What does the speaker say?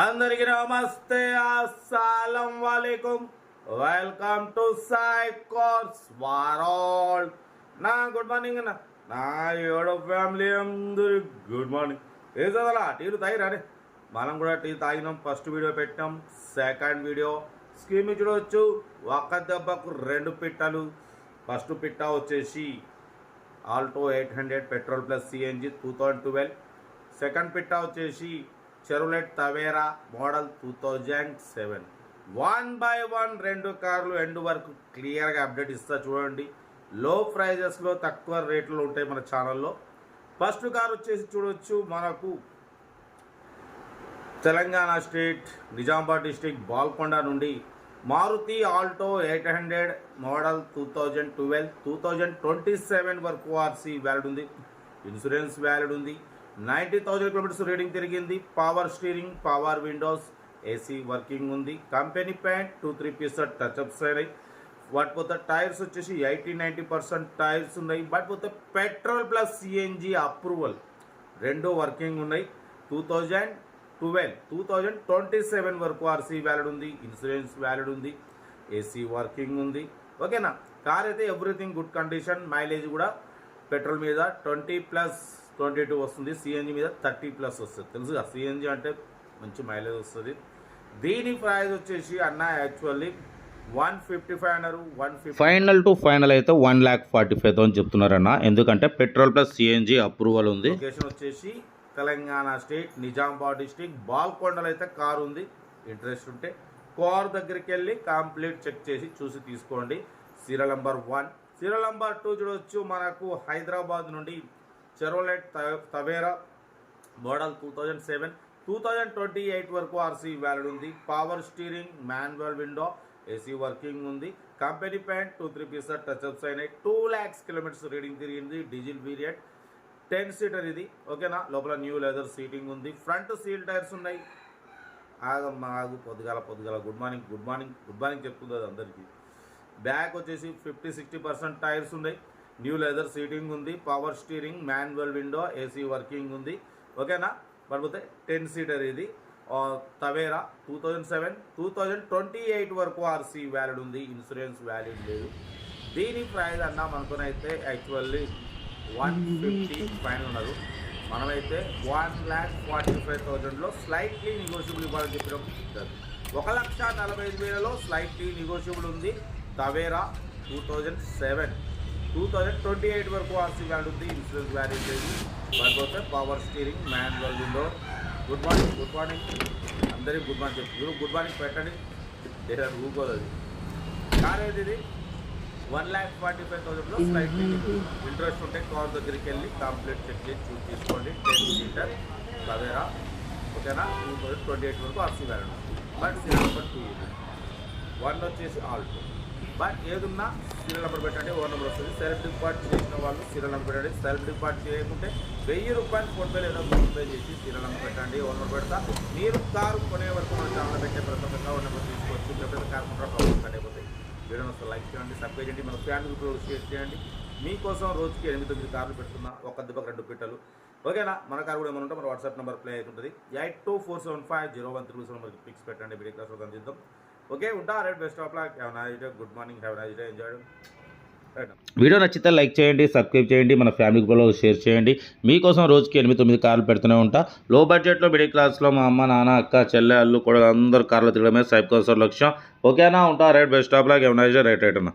అందరికి నమస్తే అస్సలం వాలేకుం. వెల్కమ్ టు సాయి కోర్స్ వారాల్ నా గుడ్ మార్నింగ్ అన్న. నా ఏడో ఫ్యామిలీ అందరి గుడ్ మార్నింగ్. ఏ చదవాలా? టీలు తాగిరానే మనం కూడా టీ తాగినాం. ఫస్ట్ వీడియో పెట్టినాం. Second video. స్కీమ్ చూడవచ్చు ఒక దెబ్బకు రెండు పిట్టలు. ఫస్ట్ పిట్ట వచ్చేసి Alto eight hundred petrol plus CNG two thousand twelve. Second పిట్ట వచ్చేసి Chevrolet Tavera model two thousand seven one by one రెండు కార్లు ఎండ్ వరకు క్లియర్గా అప్డేట్ ఇస్తా చూడండి. లో ప్రైజెస్లో తక్కువ రేట్లు ఉంటాయి మన ఛానల్లో ఫస్ట్ కార్ వచ్చేసి చూడవచ్చు మనకు తెలంగాణ స్టేట్ నిజామాబాద్ డిస్టిక్ బాల్కొండ నుండి Maruti Alto eight hundred model two thousand twelve two thousand twenty seven వరకు ఆర్సీ వ్యాలిడ్ ఉంది. ఇన్సూరెన్స్ వ్యాలిడ్ ఉంది. నైంటీ థౌజండ్ కిలోమీటర్స్ రీడింగ్ తిరిగింది. Power steering power windows AC working ఉంది. Company paint two three piece touch ups అయినాయి వాటిపోతే tyres వచ్చేసి eighty ninety percent tyres ఉన్నాయి. But పోతే పెట్రోల్ ప్లస్ సిఎన్జి అప్రూవల్ రెండు వర్కింగ్ ఉన్నాయి. Two thousand twelve two thousand twenty seven వరకు RC valid ఉంది. ఇన్సూరెన్స్ వ్యాలిడ్ ఉంది. ఏసీ వర్కింగ్ ఉంది. ఓకేనా కార్ అయితే ఎవ్రీథింగ్ గుడ్ కండిషన్ మైలేజ్ కూడా పెట్రోల్ మీద ట్వంటీ ప్లస్ ట్వంటీ టూ వస్తుంది. సిఎన్జి మీద థర్టీ ప్లస్ వస్తుంది. తెలుసుగా? సిఎన్జి అంటే మంచి మైలేజ్ వస్తుంది. దీని ప్రైస్ వచ్చేసి అన్న యాక్చువల్లీ వన్ ఫిఫ్టీ ఫైవ్ అన్నారు. One fifty final to final అయితే one lakh forty five thousand చెప్తున్నారన్న. ఎందుకంటే పెట్రోల్ ప్లస్ సిఎన్జి అప్రూవల్ ఉంది. లొకేషన్ వచ్చేసి తెలంగాణ స్టేట్ నిజామాబాద్ డిస్టిక్ బాల్కొండలో అయితే కార్ ఉంది. ఇంట్రెస్ట్ ఉంటే కార్ దగ్గరికి వెళ్ళి కంప్లీట్ చెక్ చేసి చూసి తీసుకోండి. Serial number one. Serial number two చూడవచ్చు మనకు హైదరాబాద్ నుండి Chevrolet Tavera model two thousand seven two thousand twenty eight వరకు ఆర్సీ వ్యాలిడ్ ఉంది. Power steering manual window AC working ఉంది. Company paint two three piece touch ups అయినాయి. Two lakhs kilometres reading తిరిగింది. Diesel period ten seater ఇది. ఓకేనా లోపల new leather seating ఉంది. Front seal tyres ఉన్నాయి. ఆగమ్మా ఆగు. పొద్దుగాల పొద్దుగాల. Good morning good morning good morning చెప్తుంది అది అందరికీ. బ్యాక్ వచ్చేసి ఫిఫ్టీ సిక్స్టీ పర్సెంట్ టైర్స్ ఉన్నాయి. న్యూ లెదర్ సీటింగ్ ఉంది power steering manual window AC working ఉంది. ఓకేనా? పడిపోతే టెన్ సీటర్ ఇది. Tavera two thousand seven two thousand twenty eight వరకు ఆర్సీ వ్యాలిడ్ ఉంది ఇన్సూరెన్స్ వ్యాలిడ్ లేదు. దీని ప్రైస్ అన్నా మనకునైతే యాక్చువల్లీ వన్ ఫిఫ్టీ పైన ఉన్నారు మనమైతే వన్ ల్యాక్ ఫార్టీ ఫైవ్ థౌజండ్లో స్లైట్లీ నెగోషియబుల్ ఇవ్వాలని చెప్పడం ఒక లక్ష నలభై ఐదు వేలలో స్లైట్లీ నెగోషియబుల్ ఉంది. Tavera two thousand seven two thousand twenty eight వరకు ఆర్సీ వ్యాల్యూ ఉంది ఇన్సూరెన్స్ వ్యాల్యూ లేదు. పడిపోతే power steering manual window good morning good morning అందరికీ గుడ్ మార్నింగ్ చెప్తున్నారు గుడ్ మార్నింగ్ పెట్టండి. లేదా ఊకోదు అది. కార్ ఏది ఇది? వన్ ల్యాక్ ఫార్టీ ఫైవ్ థౌసండ్లో ఫ్లైట్ ఇంట్రెస్ట్ ఉంటే కార్ దగ్గరికి వెళ్ళి కంప్లీట్ చెక్ చేసి చూసి తీసుకోండి. టెన్ సీటర్ తవేరా ఓకేనా టూ థౌజండ్ ట్వంటీ ఎయిట్ వరకు RC value but serial two ఇది వన్ వచ్చేసి ఆల్ట్ బట్ ఏదున్నా సీరియల్ నెంబర్ పెట్టండి ఓ నెంబర్ వస్తుంది సెల్ఫ్ డిపార్ట్ చేసిన వాళ్ళు సీరియల్ నెంబర్ పెట్టండి సెల్ఫ్ డిపార్ట్ చేయకుంటే వెయ్యి రూపాయలు ఫోన్పే లేదా గూగుల్ పే చేసి సీరియల్ నెంబర్ పెట్టండి ఓ నెంబర్ పెడతా మీరు కారు కొనే వరకు మన ఛానల్ పెట్టే ప్రసంగంగా ఓ నెంబర్ తీసుకోవచ్చు లేకపోతే కార్ కొంటారా ప్రాబ్లమ్ కట్ వీడియోని లైక్ చేయండి సబ్స్క్రైబ్ చేయండి మన ఫ్యాన్ గ్రూప్లో షేర్ చేయండి మీకోసం రోజుకి ఎనిమిది తొమ్మిది కార్లు పెడుతున్నా ఒక దెబ్బకి రెండు పిట్టలు ఓకేనా మన కార్ కూడా ఏమైనా ఉంటే మన వాట్సాప్ నెంబర్ ప్లే అవుతుంటుంది eight two four seven five zero one three seven మనకి పిక్స్ పెట్టండి వీడియో క్లాస్ అందిద్దాం ఓకే ఉంటా right best of luck have nice day good morning have nice day enjoy video నచ్చితే లైక్ చేయండి subscribe చేయండి మన family గ్రూప్లో షేర్ చేయండి. మీకోసం రోజుకి ఎనిమిది తొమ్మిది కార్లు పెడుతూనే ఉంటా. లో బడ్జెట్లో మిడిల్ క్లాస్లో మా అమ్మ నాన్న అక్క చెల్లె అల్లు కూడా అందరూ కార్లు తిరగడమే సైబ్ కోసం లక్ష్యం. ఓకేనా ఉంటా right best of luck nice day right right అన్న.